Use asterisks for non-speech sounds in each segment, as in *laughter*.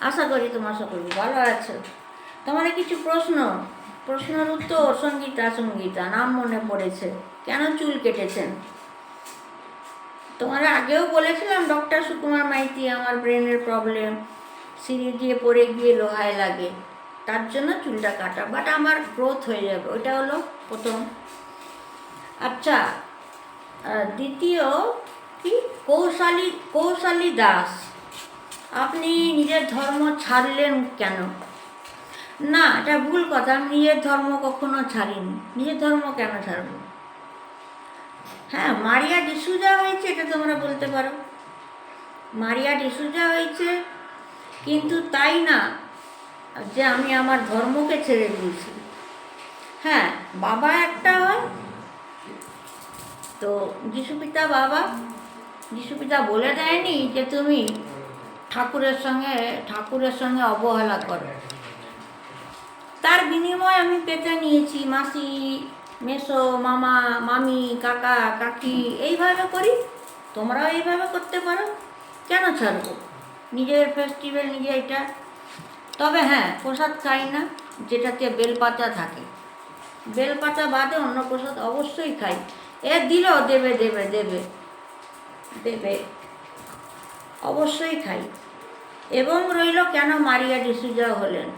আশা করি তোমার ভালো আছো। তোমার কিছু প্রশ্ন? প্রশ্নের উত্তর সঙ্গীতা সঙ্গীতা, নাম মনে পড়েছে। কেন চুল কেটেছেন? তোমার আগেও বলেছিলাম, ডক্টর সুকুমার মাইতি আমার ব্রেনের প্রবলেম, সিঁড়ি দিয়ে পড়ে গিয়ে লোহায় লাগে। তার জন্য চুলটা কাটা বাট আমার গ্রোথ হয়ে যাবে। ওইটা হলো প্রথম। আচ্ছা দ্বিতীয়, কি? কৌশালী কৌশালী দাস। আপনি নিজের ধর্ম ছাড়লেন কেন? না, এটা ভুল কথা। আমি নিজের ধর্ম কখনো ছাড়িনি। নিজের ধর্ম কেন ছাড়ব? হ্যাঁ মারিয়া ডিসুজা হয়েছে, এটা তোমরা বলতে পারো। মারিয়া ডিসুজা হয়েছে, কিন্তু তাই না যে আমি আমার ধর্মকে ছেড়ে দিয়েছি। হ্যাঁ বাবা একটা হয় তো যিশুপিতা বাবা, যিশুপিতা বলে দেয়নি যে তুমি ঠাকুরের সঙ্গে ঠাকুরের সঙ্গে অবহেলা করো। তার বিনিময়ে আমি পেতে নিয়েছি, মাসি, মেসো, মামা, মামি, কাকা, কাকি, এইভাবে করি, তোমরাও এইভাবে করতে পারো, কেন ছাড়বো? নিজের ফেস্টিভ্যাল নিজে এটা। তবে হ্যাঁ প্রসাদ খাই না, যেটাতে বেলপাতা থাকে। বেলপাতা বাদে অন্য প্রসাদ অবশ্যই খাই। এ, দিল, দেবে দেবে দেবে। দেবে। অবশ্যই খাই। এবং রইল কেন মারিয়া ডিসুজা হলেন?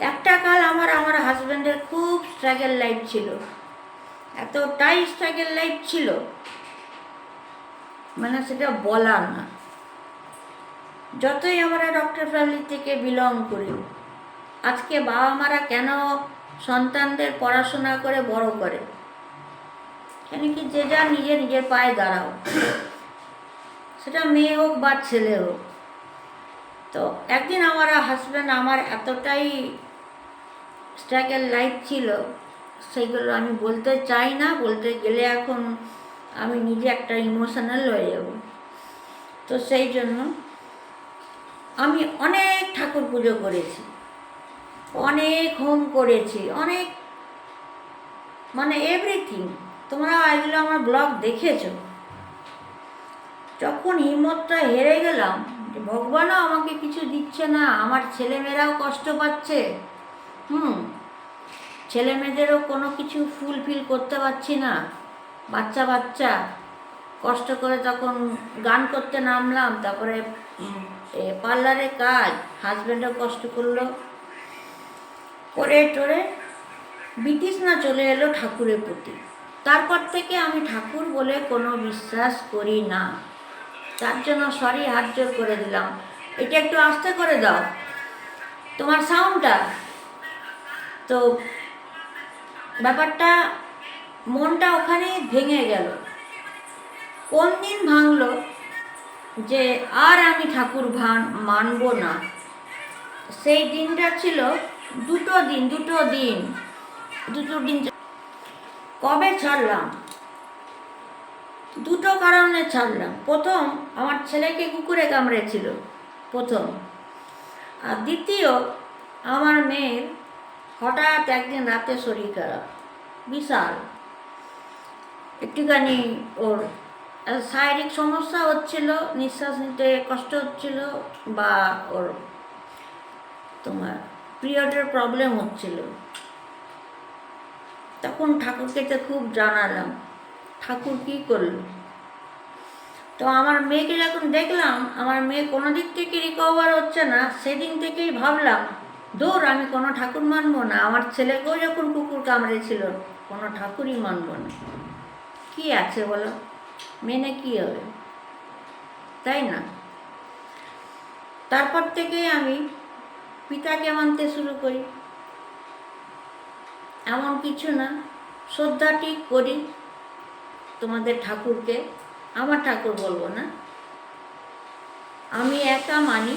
একটা কাল আমার আমার হাজব্যান্ডের খুব স্ট্রাগল লাইফ ছিল। এতটাই স্ট্রাগল লাইফ ছিল। মানে সেটা বলার না। যতই আমরা ডক্টর ফ্যামিলি থেকে বিলং করি, আজকে বাবা মারা কেন সন্তানদের পড়াশোনা করে বড় করে? কেন কি যে যা নিজে নিজের পায়ে দাঁড়াও। সেটা মেয়ে হোক বা ছেলে হোক। তো একদিন আমার হাজব্যান্ড আমার এতটাই স্ট্রাগল লাইফ ছিল, সেইগুলো আমি বলতে চাই না, বলতে গেলে এখন আমি নিজে একটা ইমোশনাল হয়ে যাব। তো সেই জন্য আমি অনেক ঠাকুর পুজো করেছি, অনেক হোম করেছি, অনেক মানে এভরিথিং তোমরা এগুলো আমার ব্লগ দেখেছ? যখন হিম্মতটা হেরে গেলাম যে ভগবানও আমাকে কিছু দিচ্ছে না, আমার ছেলেমেয়েরাও কষ্ট পাচ্ছে, হুম, ছেলেমেয়েদেরও কোনো কিছু ফুলফিল করতে পারছি না। বাচ্চা বাচ্চা, কষ্ট করে তখন গান করতে নামলাম, তারপরে পার্লারে কাজ হাজব্যান্ডও কষ্ট করল। করে টোরে না চলে এলো ঠাকুরের প্রতি। তারপর থেকে আমি ঠাকুর বলে কোনো বিশ্বাস করি না। তার জন্য সরি হাত জোর করে দিলাম। এটা একটু আস্তে করে দাও। তোমার সাউন্ডটা তো ব্যাপারটা, মনটা ওখানে ভেঙে গেল। কোন দিন ভাঙলো যে আর আমি ঠাকুর ভান মানব না। সেই দিনটা ছিল দুটো দিন দুটো দিন দুটো দিন কবে ছাড়লাম? দুটো কারণে ছাড়লাম। প্রথম, আমার ছেলেকে কুকুরে কামড়েছিল, প্রথম। আর দ্বিতীয়, আমার মেয়ের হঠাৎ একদিন রাতে শরীর খারাপ, বিশাল। একটুখানি ওর শারীরিক সমস্যা হচ্ছিল, নিঃশ্বাস নিতে কষ্ট হচ্ছিল, বা ওর তোমার পিরিয়ডের প্রবলেম হচ্ছিল। তখন ঠাকুরকে তো খুব জানালাম। ঠাকুর কী করল? তো আমার মেয়েকে যখন দেখলাম, আমার মেয়ে কোনো দিক থেকে রিকভার হচ্ছে না, সেদিন থেকেই ভাবলাম দৌড় আমি কোনো ঠাকুর মানবো না। আমার ছেলেকেও যখন কুকুর কামড়েছিল, কোনো ঠাকুরই মানবো না। কি আছে বলো? মেনে কি হবে? তাই না? তারপর থেকে আমি পিতাকে মানতে শুরু করি। এমন কিছু না। শ্রদ্ধাটি করি তোমাদের ঠাকুরকে। আমার ঠাকুর বলব না। আমি একা মানি।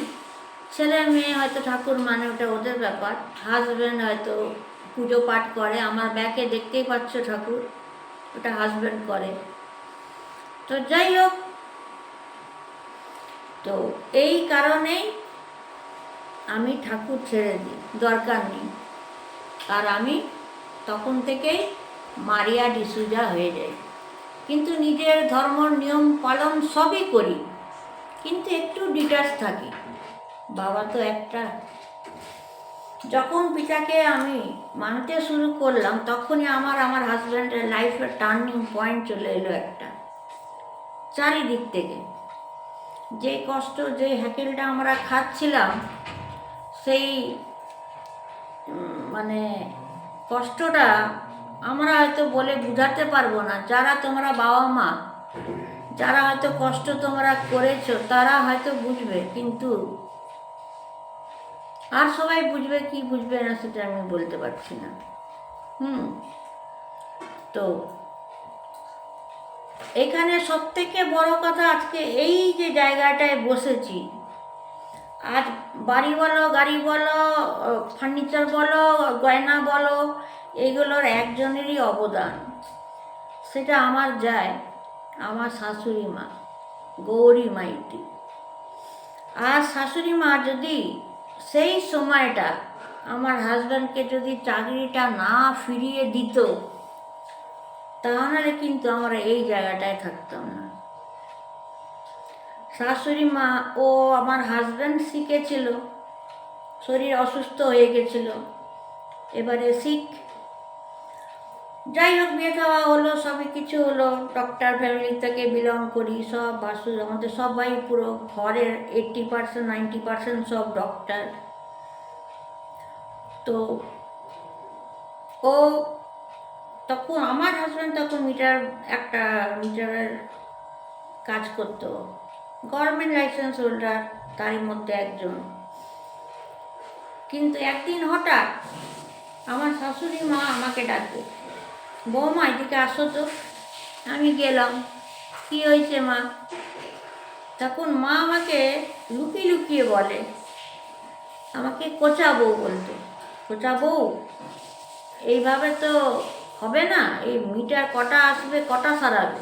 ছেলে মেয়ে হয়তো ঠাকুর মানে ওটা ওদের ব্যাপার। হাজব্যান্ড হয়তো পুজো পাঠ করে। আমার ব্যাকে দেখতেই পাচ্ছ ঠাকুর, ওটা হাজব্যান্ড করে। তো যাই হোক, তো এই কারণেই আমি ঠাকুর ছেড়ে দিই। দরকার নেই। আর আমি তখন থেকেই মারিয়া ডিসুজা হয়ে যাই কিন্তু নিজের ধর্ম নিয়ম পালন সবই করি, কিন্তু একটু ডিটাচ থাকি। বাবা তো একটা। যখন পিতাকে আমি মানতে শুরু করলাম, তখনই আমার আমার হাজব্যান্ডের লাইফের টার্নিং পয়েন্ট চলে এলো একটা। চারিদিক থেকে। যে কষ্ট, যে হ্যাকেলটা আমরা খাচ্ছিলাম, সেই মানে কষ্টটা আমরা হয়তো বলে বোঝাতে পারব না। যারা তোমরা বাবা মা, যারা হয়তো কষ্ট তোমরা করেছ, তারা হয়তো বুঝবে, কিন্তু আর সবাই বুঝবে কি বুঝবে না সেটা আমি বলতে পারছি না। হুম। তো এখানে সব থেকে বড় কথা আজকে এই যে জায়গাটায় বসেছি আজ বাড়ি বলো, গাড়ি বলো ফার্নিচার বলো, গয়না বলো, এগুলোর একজনেরই অবদান। সেটা আমার যায়, আমার শাশুড়ি মা, গৌরী মাইতি। আর শাশুড়ি মা যদি সেই সময়টা আমার হাজব্যান্ডকে যদি চাকরিটা না ফিরিয়ে দিত, তাহলে কিন্তু আমরা এই জায়গাটায় থাকতাম না। শাশুড়ি মা ও আমার হাজব্যান্ড শিখেছিল শরীর অসুস্থ হয়ে গেছিল। এবারে শিখ যাই হোক বিয়ে খাওয়া হলো সবই কিছু হলো। ডক্টর ফ্যামিলি থেকে বিলং করি, সব বাসু, আমাদের সবাই পুরো ঘরের এইট্টি পার্সেন্ট নাইনটি পার্সেন্ট সব ডক্টর তো ও তখন, আমার হাজব্যান্ড তখন মিটার একটা মিটারের কাজ করতো। গভর্নমেন্ট লাইসেন্স হোল্ডার, তারই মধ্যে একজন। কিন্তু একদিন হঠাৎ আমার শাশুড়ি মা আমাকে ডাকবে বৌমা, এদিকে আসো তো। আমি গেলাম, কি হয়েছে মা? তখন মা আমাকে লুকিয়ে লুকিয়ে বলে, আমাকে কোচা বউ বলতো। কোচা বউ? এইভাবে তো হবে না, এই মিটার কটা আসবে, কটা সারাবে?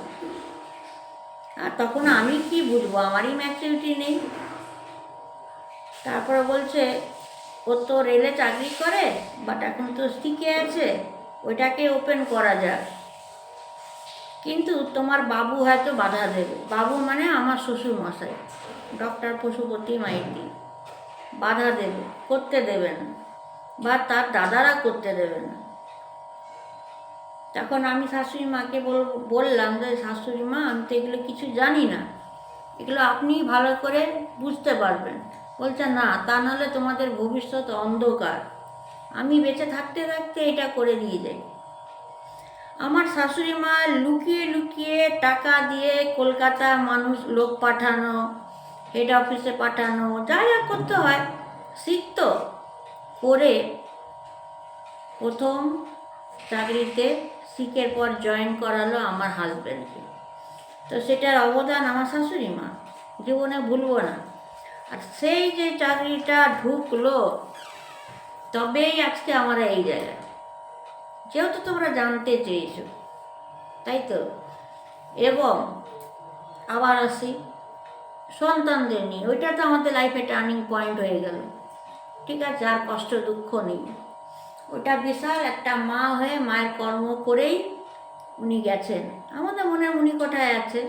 আর তখন আমি কি বুঝব? আমারই ম্যাচুরিটি নেই। তারপরে বলছে, ও তো রেলে চাকরি করে বাট এখন তো শিখে আছে, ওইটাকে ওপেন করা যায় কিন্তু তোমার বাবু হয়তো বাধা দেবে। বাবু মানে আমার শ্বশুর মশাই ডক্টর পশুপতি মাইতি। বাধা দেবে, করতে দেবে না। বা তার দাদারা করতে দেবে না। তখন আমি শাশুড়ি মাকে বললাম যে, শাশুড়ি মা, আমি তো এগুলো কিছু জানি না। এগুলো আপনি ভালো করে বুঝতে পারবেন। বলছে, না, তা নাহলে তোমাদের ভবিষ্যৎ অন্ধকার। আমি বেঁচে থাকতে থাকতে এটা করে দিয়ে যাই। আমার শাশুড়ি মা লুকিয়ে লুকিয়ে টাকা দিয়ে কলকাতা মানুষ, লোক পাঠানো হেড অফিসে পাঠানো, যা যা করতে হয়, শিখতো। করে প্রথম চাকরিতে শিখের পর জয়েন করালো আমার হাজব্যান্ডকে তো সেটার অবদান আমার শাশুড়ি মা, জীবনে ভুলবো না। আর সেই যে চাকরিটা ঢুকলো, তবেই আজকে আমরা এই জায়গায় যেহেতু তোমরা জানতে চেয়েছো, তাই তো? এবং আবার আসি, সন্তানদের নিয়ে। ওইটা তো আমাদের লাইফে টার্নিং পয়েন্ট হয়ে গেল। ঠিক আছে, আর কষ্ট দুঃখ নেই। ওটা বিশাল একটা মা হয়ে মায়ের কর্ম করেই উনি গেছেন। আমাদের মনে উনি কোথায় আছে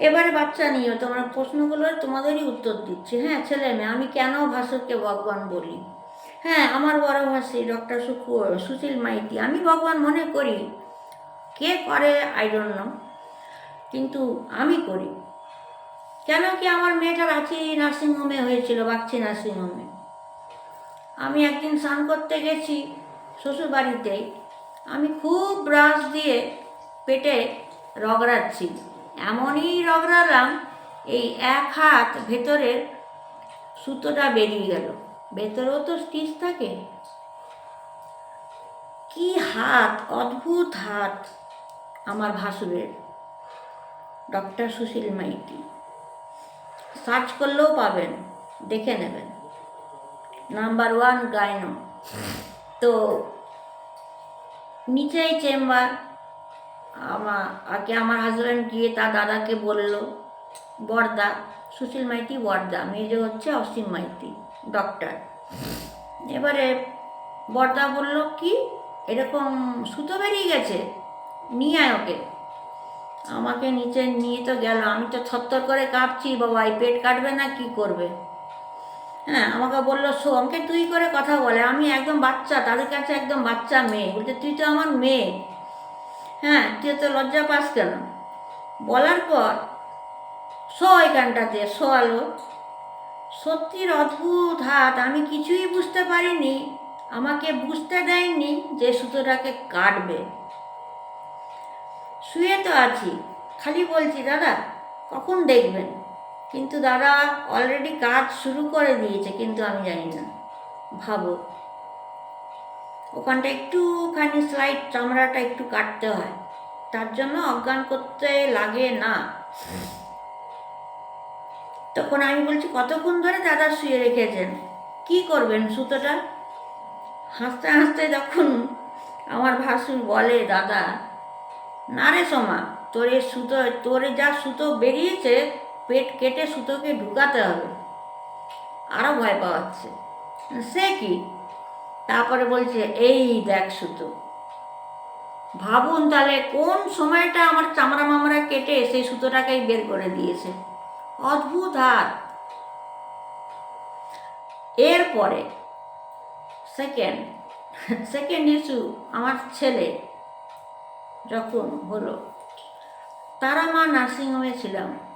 এবারে বাচ্চা নিয়েও তোমার প্রশ্নগুলোর তোমাদেরই উত্তর দিচ্ছি। হ্যাঁ ছেলে মেয়ে, আমি কেন ভাস্করকে ভগবান বলি? হ্যাঁ আমার বড় ভাষী ডক্টর সুকু, সুশীল মাইতি, আমি ভগবান মনে করি। কে করে? আই ডোন্ট নো কিন্তু আমি করি। কেন কি আমার মেয়েটা রাঁচি নার্সিংহোমে হয়েছিল, বাগচি নার্সিংহোমে? আমি একদিন স্নান করতে গেছি শ্বশুরবাড়িতে। আমি খুব ব্রাশ দিয়ে পেটে রগড়াচ্ছি এমনই রগড়ালাম এই এক হাত ভেতরের সুতোটা বেরিয়ে গেল। ভেতরেও তো স্টিচ থাকে। কি হাত, অদ্ভুত হাত আমার ভাসুরের। ডক্টর সুশীল মাইতি। সার্চ করলেও পাবেন, দেখে নেবেন। Number one gyno. তো নিচেই চেম্বার আমার আগে আমার হাজব্যান্ড গিয়ে তার দাদাকে বলল, বর্দা, সুশীল মাইতি বর্দা মেয়ে হচ্ছে অসীম মাইতি ডক্টর এবারে বর্দা বলল, কি? এরকম সুতো বেরিয়ে গেছে? নিয়ে আয় ওকে। আমাকে নিচে নিয়ে তো গেল, আমি তো থরথর করে কাঁপছি, বাবা, এই পেট কাটবে না, কি করবে? হ্যাঁ আমাকে বলল, শো, আমাকে তুই করে কথা বলে। আমি একদম বাচ্চা, তাদের কাছে একদম বাচ্চা মেয়ে। বলছে, তুই তো আমার মেয়ে। হ্যাঁ তুই তো লজ্জা পাস কেন? বলার পর, শো এখানটাতে শো আলো। সত্যির অদ্ভুত হাত, আমি কিছুই বুঝতে পারিনি। আমাকে বুঝতে দেয়নি যে সুতোটাকে কাটবে। শুয়ে তো আছি। খালি বলছি, দাদা, কখন দেখবেন? কিন্তু দাদা অলরেডি কাজ শুরু করে দিয়েছে, কিন্তু আমি জানি না। ভাবো। ওখানটা একটুখানি স্লাইড চামড়াটা একটু কাটতে হয়। তার জন্য অজ্ঞান করতে লাগে না। তখন আমি বলছি, কতক্ষণ ধরে দাদা শুয়ে রেখেছেন? কি করবেন সুতোটা? হাসতে হাসতে যখন আমার ভাসুর বলে, দাদা, না রে সোমা, তোর এই সুতো, তোর যা সুতো বেরিয়েছে পেট কেটে সুতোকে ঢুকাতে হবে। আরও ভয় পাওয়াচ্ছে। সে কি? তারপরে বলছে, এই দেখ সুতো। ভাবুন তাহলে কোন সময়টা আমার চামড়া মামড়া কেটে সেই সুতোটাকেই বের করে দিয়েছে। অদ্ভুত হাত। এরপরে সেকেন্ড সেকেন্ড ইস্যু, আমার ছেলে যখন হলো, তারা মা নার্সিংহোমে ছিলাম।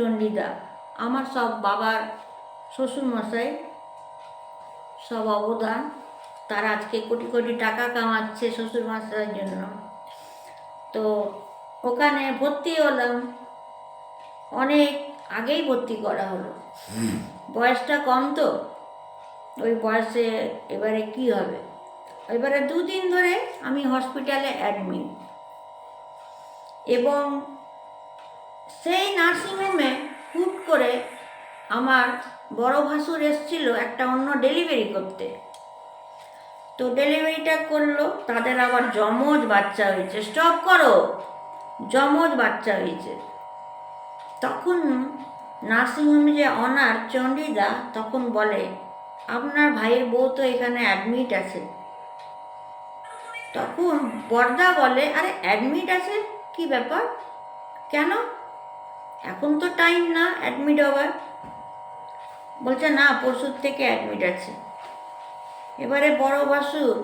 চণ্ডীদা আমার সব বাবার শ্বশুরমশাই সব অবদান। তারা আজকে কোটি কোটি টাকা কামাচ্ছে শ্বশুর শ্বশুরমশাইয়ের জন্য। তো ওখানে ভর্তি হলাম। অনেক আগেই ভর্তি করা হলো। বয়সটা কম তো। ওই বয়সে এবারে কি হবে? এবারে দুদিন ধরে আমি হসপিটালে অ্যাডমিট। এবং সেই নার্সিংহোমে হুট করে আমার বড় ভাসুর এসছিল একটা অন্য ডেলিভারি করতে। তো ডেলিভারিটা করল, তাদের আবার যমজ বাচ্চা হয়েছে। স্টপ করো! যমজ বাচ্চা হয়েছে। তখন নার্সিংহোমে যে অনার চণ্ডীদা তখন বলে, আপনার ভাইয়ের বউ তো এখানে অ্যাডমিট আছে। তখন বর্দা বলে, আরে অ্যাডমিট আছে? কি ব্যাপার? কেন? এখন তো টাইম না অ্যাডমিট হবার। বলছে, না, পরশুর থেকে অ্যাডমিট আছে। এবারে বড় বাসু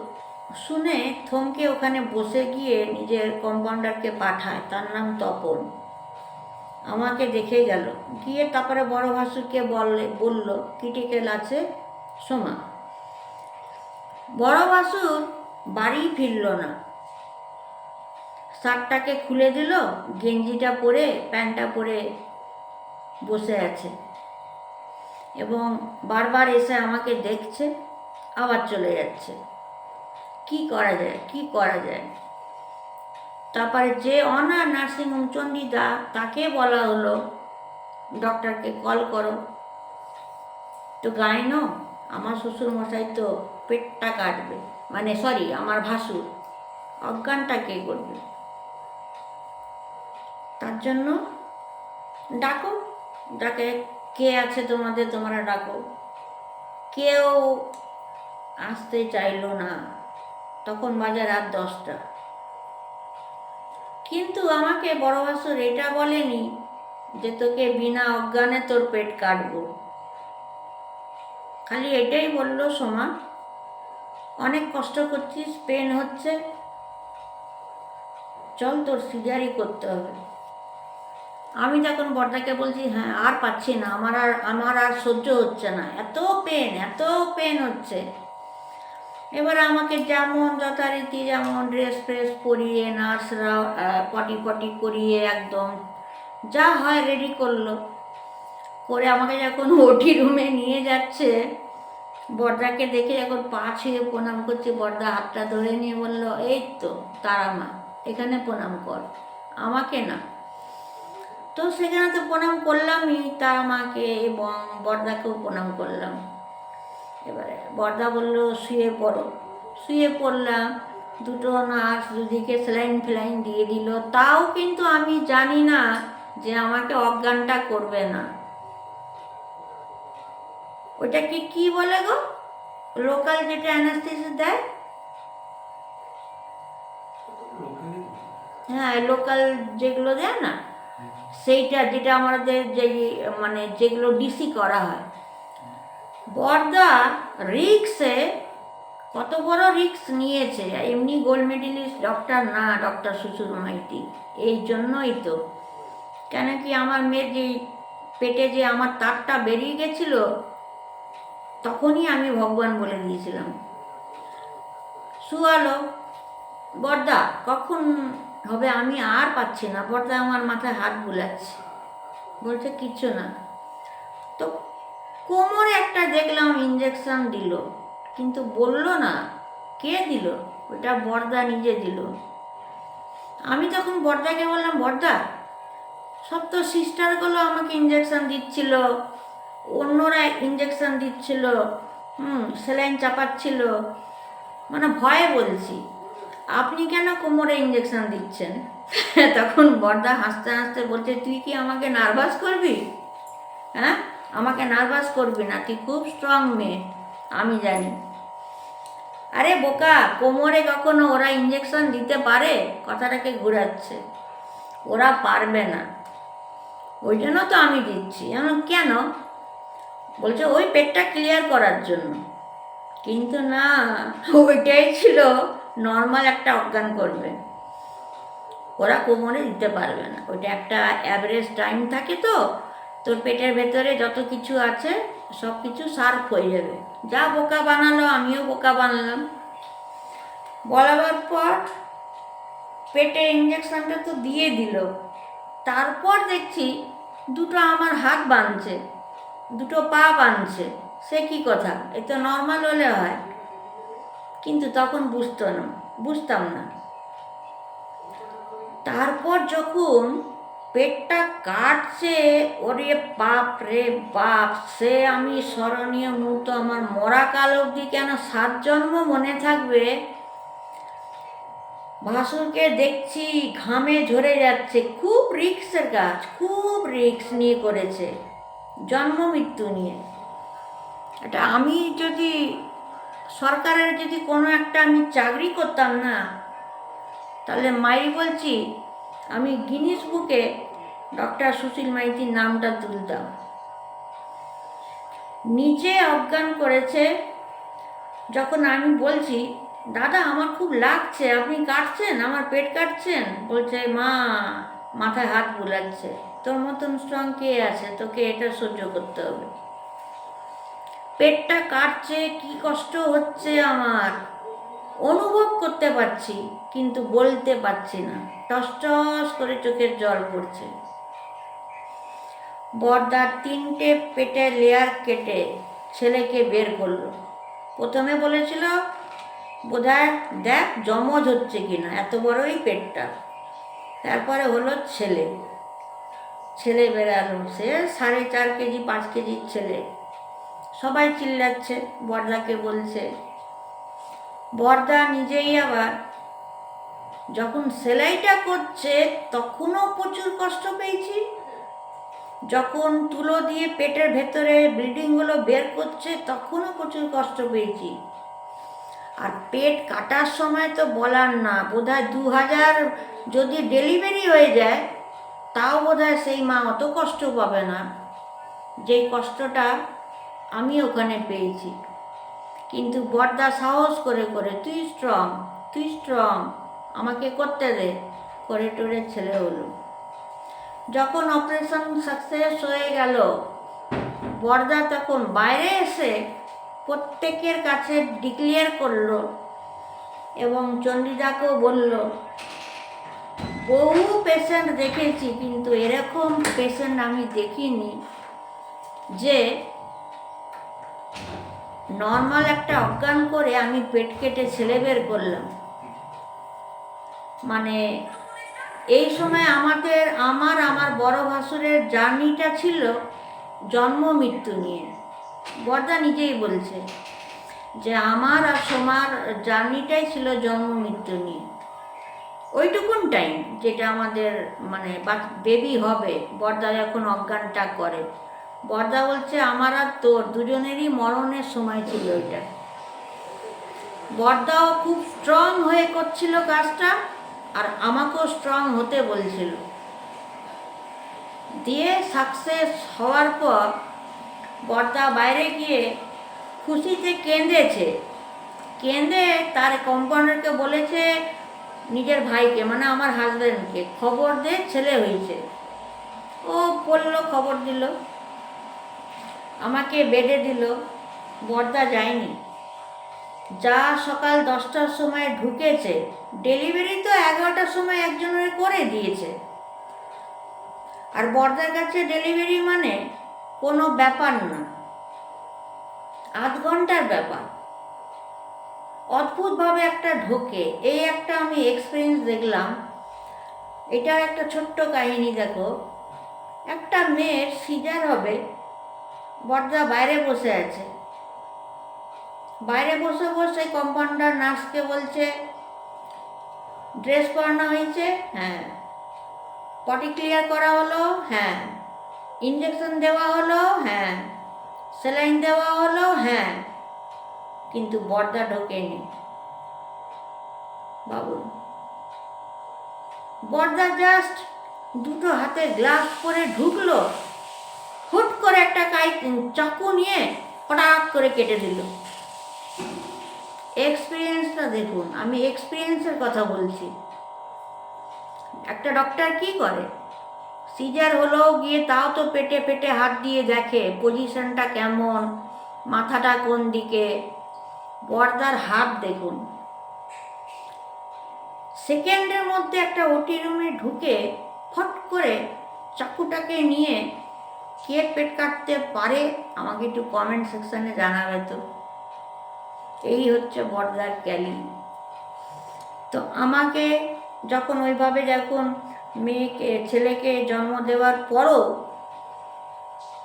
শুনে থমকে ওখানে বসে গিয়ে নিজের কম্পাউন্ডারকে পাঠায়, তার নাম তপন। আমাকে দেখে গেল। গিয়ে তারপরে বড় ভাসুরকে বললে, বলল ক্রিটিক্যাল আছে? সোমা বড় ভাসুর বাড়ি ফিরল না। শার্টটাকে খুলে দিল, গেঞ্জিটা পরে, প্যান্টটা পরে বসে আছে। এবং বারবার এসে আমাকে দেখছে, আবার চলে যাচ্ছে। কি করা যায়, কি করা যায়? তারপরে যে অনার নার্সিংহোম চণ্ডীদা তাকে বলা হলো, ডক্টরকে কল করো। তো গাইনো, আমার শ্বশুর মশাই তো পেটটা কাটবে মানে সরি, আমার ভাসুর। অজ্ঞানটা কে করবে? তার জন্য ডাকো। ডাকে, কে আছে তোমাদের? তোমরা ডাকো। কেউ আসতে চাইলো না। তখন বাজে রাত দশটা। কিন্তু আমাকে বড় ভাসুর এটা বলেনি যে তোকে বিনা অজ্ঞানে তোর পেট কাটবো। খালি এটাই বলল সোমা। অনেক কষ্ট করছিস, পেন হচ্ছে। চল তোর সিজারি করতে হবে। আমি তখন বর্দাকে বলছি হ্যাঁ আর পাচ্ছি না, আমার আর আমার আর সহ্য হচ্ছে না, এত পেন এত পেন হচ্ছে। এবার আমাকে যেমন যথারীতি যেমন ড্রেস ফ্রেস পরিয়ে নার্সরা পটি পটি করিয়ে একদম যা হয় রেডি করল। করে আমাকে যখন *laughs* ওটি রুমে নিয়ে যাচ্ছে বর্দাকে দেখে যখন পা ছুঁয়ে প্রণাম করছে বর্দা হাতটা ধরে নিয়ে বলল, এই তো, তারা মা, এখানে প্রণাম কর, আমাকে না। তো সেখানে তো প্রণাম করলামই তারা মাকে এবং বর্দাকেও প্রণাম করলাম। এবারে বর্দা বলল শুয়ে পড়ো। শুয়ে পড়লাম দুটো নার্স দুদিকে স্যালাইন ফ্যালাইন দিয়ে দিল। তাও কিন্তু আমি জানি না যে আমাকে অজ্ঞানটা করবে না। ওটাকে কি বলে গো? লোকাল যেটা অ্যানাস্থিস দেয়? হ্যাঁ লোকাল যেগুলো দেয় না? সেইটা যেটা আমাদের যে মানে যেগুলো ডিসি করা হয়। বর্দা রিক্সে কত বড় রিক্স নিয়েছে? এমনি গোল্ড মেডেলিস্ট, ডক্টর না, ডক্টর সুশুর মাইতি। এই জন্যই তো। কেন কি আমার মেয়ের যে পেটে যে আমার তারটা বেরিয়ে গেছিল, তখনই আমি ভগবান বলে দিয়েছিলাম। শুয়ালো বর্দা, কখন হবে আমি আর পাচ্ছি না বর্দা আমার মাথায় হাত বুলাচ্ছে। বলছে কিচ্ছু না। তো কোমরে একটা দেখলাম ইঞ্জেকশন দিল, কিন্তু বলল না, কে দিল? ওটা বর্দা নিজে দিল। আমি তখন বর্দাকে বললাম, বর্দা, সব তো সিস্টারগুলো আমাকে ইঞ্জেকশন দিচ্ছিল, অন্যরা ইঞ্জেকশন দিচ্ছিল, হুম স্যালাইন চাপাচ্ছিল মানে ভয়ে বলছি। আপনি কেন কোমরে ইঞ্জেকশন দিচ্ছেন? *laughs* তখন বর্দা হাসতে হাসতে বলছে, তুই কি আমাকে নার্ভাস করবি? হ্যাঁ? আমাকে নার্ভাস করবি না, তুই খুব স্ট্রং মেয়ে, আমি জানি। আরে বোকা, কোমরে কখনো ওরা ইঞ্জেকশন দিতে পারে? কথাটাকে ঘুরাচ্ছে। ওরা পারবে না। ওই জন্য তো আমি দিচ্ছি। এমন কেন? বলছে, ওই পেটটা ক্লিয়ার করার জন্য। কিন্তু না, ওইটাই ছিল নর্মাল একটা অজ্ঞান করবে। ওরা কোমরে দিতে পারবে না। ওইটা একটা অ্যাভারেজ টাইম থাকে তো, তোর পেটের ভেতরে যত কিছু আছে সব কিছু সার্ফ হয়ে যাবে। যা বোকা বানালো, আমিও বোকা বানালাম। বলাবার পর পেটে ইঞ্জেকশনটা তো দিয়ে দিল। তারপর দেখছি দুটো আমার হাত বাঁধছে, দুটো পা বাঁধছে। সে কি কথা? এ তো নর্মাল হলে হয়। কিন্তু তখন বুঝতো না, বুঝতাম না। তারপর যখন পেটটা কাটছে, ওরে বাপ রে বাপ, সে আমি স্মরণীয় মুহূর্ত আমার মরা কাল অবধি কেন সাত জন্ম মনে থাকবে? ভাসুরকে দেখছি ঘামে ঝরে যাচ্ছে, খুব রিক্সের কাজ, খুব রিক্স নিয়ে করেছে, জন্ম মৃত্যু নিয়ে। এটা আমি যদি সরকারের যদি কোনো একটা আমি চাকরি করতাম না, তাহলে মাই বলছি, আমি গিনিস বুকে ডক্টর সুশীল মাইতির নামটা তুলতাম। নিজে অজ্ঞান করেছে, যখন আমি বলছি, দাদা, আমার খুব লাগছে, আপনি কাটছেন, আমার পেট কাটছেন? বলছে, মা, মাথায় হাত বুলাচ্ছে। তোর মতন স্ট্রং কে আছে? তোকে এটা সহ্য করতে হবে। পেটটা কাটছে, কি কষ্ট হচ্ছে আমার। অনুভব করতে পারছি, কিন্তু বলতে পারছি না। টস টস করে চোখের জল পড়ছে। বর্দার তিনটে পেটের লেয়ার কেটে ছেলেকে বের করল। প্রথমে বলেছিল, বোধহয় দেখ, জমজ হচ্ছে কিনা, এত বড়ই পেটটা। তারপরে হলো ছেলে। ছেলে বেরালো সে সাড়ে চার কেজি, পাঁচ কেজির ছেলে। সবাই চিল্লাচ্ছে বর্দাকে বলছে। বর্দা নিজেই আবার যখন সেলাইটা করছে, তখনও প্রচুর কষ্ট পেয়েছি। যখন তুলো দিয়ে পেটের ভেতরে ব্লিডিংগুলো বের করছে, তখনও প্রচুর কষ্ট পেয়েছি। আর পেট কাটার সময় তো বলার না, বোধহয় দু হাজার যদি ডেলিভারি হয়ে যায়, তাও বোধহয় সেই মা অত কষ্ট পাবে না। যেই কষ্টটা আমি ওখানে পেয়েছি। কিন্তু বর্দা সাহস করে করে, তুই স্ট্রং তুই স্ট্রং আমাকে করতে দে। করে টোরে ছেলে হলো। যখন অপারেশন সাকসেস হয়ে গেল, বর্দা তখন বাইরে এসে প্রত্যেকের কাছে ডিক্লেয়ার করল এবং চণ্ডীদাকেও বলল, বহু পেশেন্ট দেখেছি, কিন্তু এরকম পেশেন্ট আমি দেখিনি যে নর্মাল একটা অজ্ঞান করে আমি পেট কেটে ছেলে বের করলাম। মানে এই সময় আমাদের, আমার আমার বড় ভাসুরের জার্নিটা ছিল জন্ম, মৃত্যু নিয়ে। বর্দা নিজেই বলছে যে আমার আর সোমার জার্নিটাই ছিল জন্ম, মৃত্যু নিয়ে। ওইটুকুন টাইম যেটা আমাদের মানে বেবি হবে, বর্দা যখন অজ্ঞানটা করে। বর্দা বলছে, আমার আর তোর দুজনেরই মরণের সময় ছিল ওইটা বর্দাও খুব স্ট্রং হয়ে করছিল কাজটা আর আমাকেও স্ট্রং হতে বলছিল। দিয়ে সাকসেস হওয়ার পর বর্দা বাইরে গিয়ে খুশিতে কেঁদেছে। কেঁদে তার কম্পাউন্ডারকে বলেছে, নিজের ভাইকে মানে আমার হাজব্যান্ডকে খবর দে, ছেলে হয়েছে। ও বলল, খবর দিল। আমাকে বেডে দিল, বর্দা যায়নি। যা সকাল দশটার সময় ঢুকেছে, ডেলিভারি তো এগারোটার সময় একজনের করে দিয়েছে। আর বর্দার কাছে ডেলিভারি মানে কোনো ব্যাপার না, আধ ঘণ্টার ব্যাপার। অদ্ভুতভাবে একটা ঢোকে, এই একটা আমি এক্সপিরিয়েন্স দেখলাম। এটার একটা ছোট্ট কাহিনী, দেখো। একটা মেয়ের সিজার হবে বর্দা বাইরে বসে আছে। বাইরে বসে বসে কম্পাউন্ডার নার্সকে বলছে ড্রেস পরানো হয়েছে? হ্যাঁ। পটি ক্লিয়ার করা হলো? হ্যাঁ। ইঞ্জেকশন দেওয়া হলো? হ্যাঁ। স্যালাইন দেওয়া হলো? হ্যাঁ। কিন্তু বর্দা ঢোকেনি। বাবু বর্দা জাস্ট দুটো হাতে গ্লাভস পরে ঢুকলো। হুট করে একটা কাই চাকু নিয়ে হঠাৎ করে কেটে দিল। এক্সপিরিয়েন্সটা দেখুন, আমি এক্সপিরিয়েন্সের কথা বলছি। একটা ডক্টর কি করে? সিজার হলেও গিয়ে তাও তো পেটে পেটে হাত দিয়ে দেখে পজিশনটা কেমন, মাথাটা কোন দিকে বর্দার হাত দেখুন। সেকেন্ডের মধ্যে একটা ওটি রুমে ঢুকে ফট করে চাকুটাকে নিয়ে কে পেট কাটতে পারে, আমাকে একটু কমেন্ট সেকশানে জানাবে তো। এই হচ্ছে বর্দার ক্যালি। তো আমাকে যখন ওইভাবে যখন মেয়েকে, ছেলেকে জন্ম দেওয়ার পরও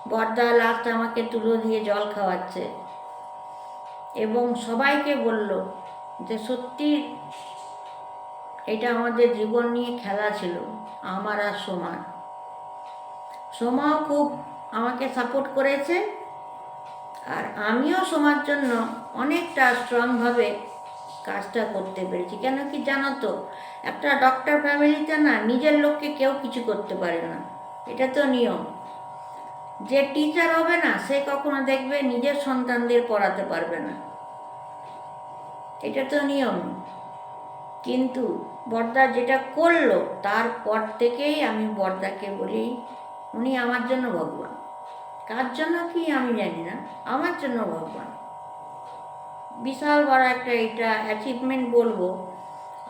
বর্দা লাস্ট আমাকে তুলো দিয়ে জল খাওয়াচ্ছে। এবং সবাইকে বলল যে, সত্যি এটা আমাদের জীবন নিয়ে খেলা ছিল। আমার আর সোমার সোমাও খুব আমাকে সাপোর্ট করেছে আর আমিও সোমার জন্য অনেকটা স্ট্রংভাবে কাজটা করতে পেরেছি। কেন কি জানো তো? একটা ডক্টর ফ্যামিলিতে না নিজের লোককে কেউ কিছু করতে পারে না। এটা তো নিয়ম। যে টিচার হবে না, সে কখনো দেখবে নিজের সন্তানদের পড়াতে পারবে না। এটা তো নিয়ম। কিন্তু বর্দা যেটা করল, তারপর থেকেই আমি বর্দাকে বলি উনি আমার জন্য ভগবান। কার জন্য কি আমি জানি না, আমার জন্য ভগবান। বিশাল বড় একটা এটা অ্যাচিভমেন্ট বলব।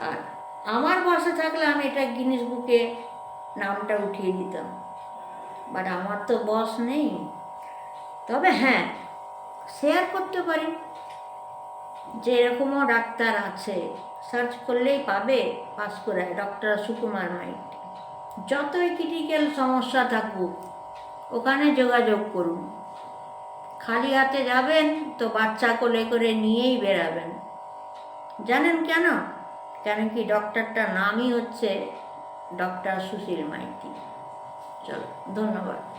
আর আমার বসে থাকলে আমি এটা গিনিস বুকে নামটা উঠিয়ে দিতাম। বাট আমার তো বস নেই। তবে হ্যাঁ শেয়ার করতে পারি। যে এরকমও ডাক্তার আছে সার্চ করলেই পাবে পাঁশকুড়ায় ডক্টর সুকুমার মাইট যতই ক্রিটিক্যাল সমস্যা থাকুক, ওখানে যোগাযোগ করুন। খালি হাতে যাবেন তো বাচ্চা কোলে করে নিয়েই বেরাবেন জানেন কেন? কেন কি ডক্টরটার নামই হচ্ছে ডক্টর সুশীল মাইতি। চলো, ধন্যবাদ।